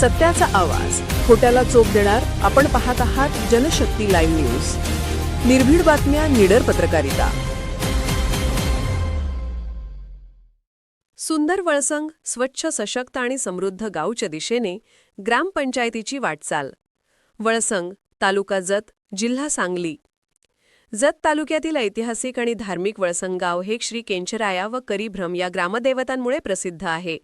सत्याचा आवाज. खोट्याला चोप देणार आपण पाहत आहात जनशक्ती लाईव्ह न्यूज. निर्भीड बातम्या निडर पत्रकारिता. सुंदर वळसंग स्वच्छ सशक्त आणि समृद्ध गावच्या दिशेने ग्रामपंचायतीची वाटचाल. वळसंग तालुका जत जिल्हा सांगली. जत तालुक्यातील ऐतिहासिक आणि धार्मिक वळसंगाव हे श्री केंचराया व करीभ्रम या ग्रामदेवतांमुळे प्रसिद्ध आहे.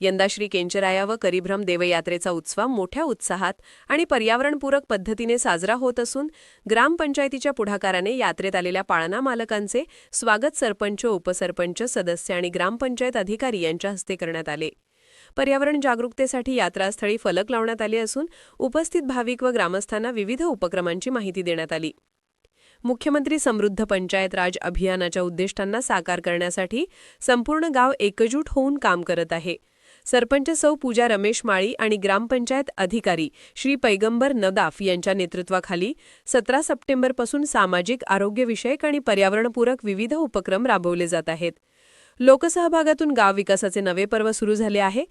यंदा श्री केंचराया व करीभ्रम देवयात्रेचा उत्सव मोठ्या उत्साहात आणि पर्यावरणपूरक पद्धतीने साजरा होत असून ग्रामपंचायतीच्या पुढाकाराने यात्रेत आलेल्या पाळणा मालकांचे स्वागत सरपंच उपसरपंच सदस्य आणि ग्रामपंचायत अधिकारी यांच्या हस्ते करण्यात आले. पर्यावरण जागरूकतेसाठी यात्रास्थळी फलक लावण्यात आले असून उपस्थित भाविक व ग्रामस्थांना विविध उपक्रमांची माहिती देण्यात आली. मुख्यमंत्री समृद्ध पंचायत राज अभियानाच्या उद्दिष्टांना साकार करण्यासाठी संपूर्ण गाव एकजूट होऊन काम करत आहे. सरपंच सौ पूजा रमेश माळी आणि ग्रामपंचायत अधिकारी श्री पैगंबर नदाफ यांच्या नेतृत्वाखाली सतरा सप्टेंबरपासून सामाजिक आरोग्यविषयक आणि पर्यावरणपूरक विविध उपक्रम राबवले जात आहेत. लोकसहभागातून गाव विकासाचे नवे पर्व सुरू झाले आहे.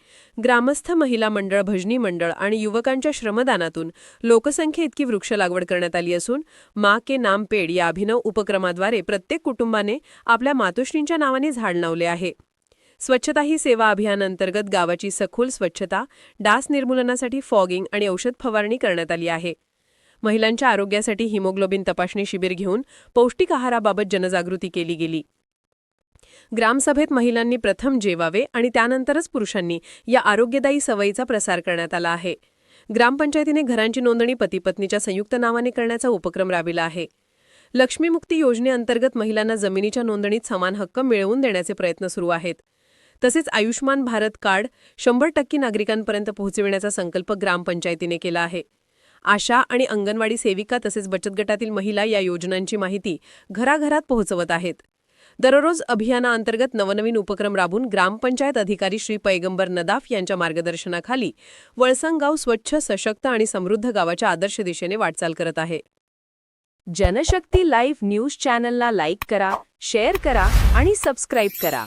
ग्रामस्थ महिला मंडळ भजनी मंडळ आणि युवकांच्या श्रमदानातून लोकसंख्ये इतकी वृक्ष लागवड करण्यात आली असून मा के नाम पेड या अभिनव उपक्रमाद्वारे प्रत्येक कुटुंबाने आपल्या मातोश्रींच्या नावाने झाड लावले आहे. स्वच्छता ही सेवा अभियानांतर्गत गावाची सखोल स्वच्छता डास निर्मूलनासाठी फॉगिंग आणि औषध फवारणी करण्यात आली आहे. महिलांच्या आरोग्यासाठी हिमोग्लोबिन तपासणी शिबिर घेऊन पौष्टिक आहाराबाबत जनजागृती केली गेली. ग्रामसभेत महिलांनी प्रथम जेवावे आणि त्यानंतरच पुरुषांनी या आरोग्यदायी सवयीचा प्रसार करण्यात आला आहे. ग्रामपंचायतीने घरांची नोंदणी पतीपत्नीच्या संयुक्त नावाने करण्याचा उपक्रम राबविला आहे. लक्ष्मीमुक्ती योजनेअंतर्गत महिलांना जमिनीच्या नोंदणीत समान हक्क मिळवून देण्याचे प्रयत्न सुरू आहेत. तसेच आयुष्मान भारत कार्ड शंभर टक्के नागरिकांपर्यंत पोहोचविण्याचा संकल्प ग्रामपंचायतीने केला आहे. आशा आणि अंगणवाडी सेविका तसेच बचत गटातील महिला या योजनांची माहिती घराघरात पोहोचवत आहेत. दररोज अभियानाअंतर्गत नवनवीन उपक्रम राबून ग्रामपंचायत अधिकारी श्री पैगंबर नदाफ यांच्या मार्गदर्शनाखाली वळसंगाव स्वच्छ सशक्त आणि समृद्ध गावाच्या आदर्श दिशेने वाटचाल करत आहे. जनशक्ती लाईव्ह न्यूज चॅनलला लाईक करा शेअर करा आणि सबस्क्राईब करा.